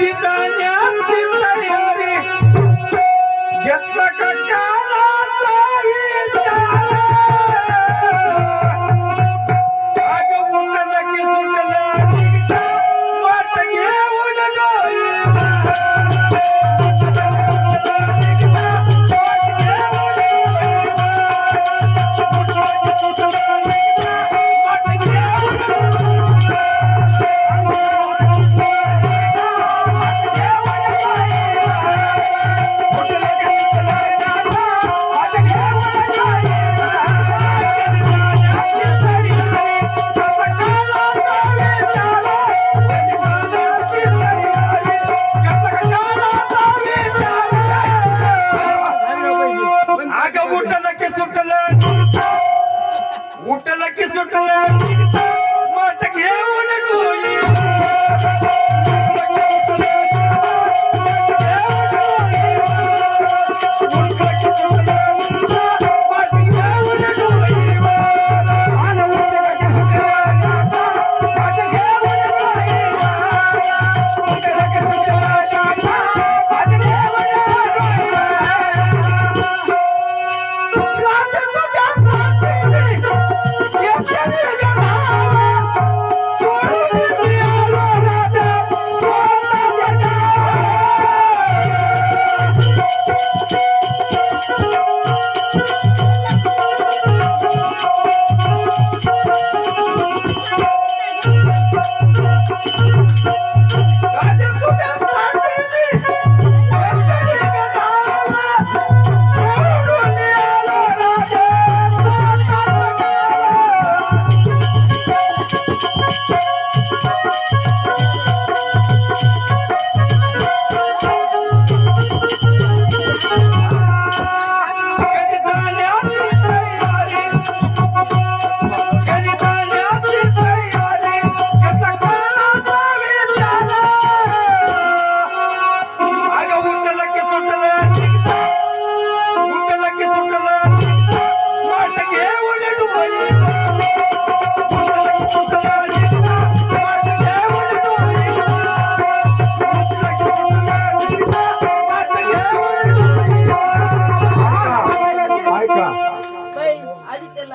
आधी जाण्याची तयारी घेतला का कानाचा विचार? आग उठलं की अगं उठलं की सुटलं उठलं Thank you.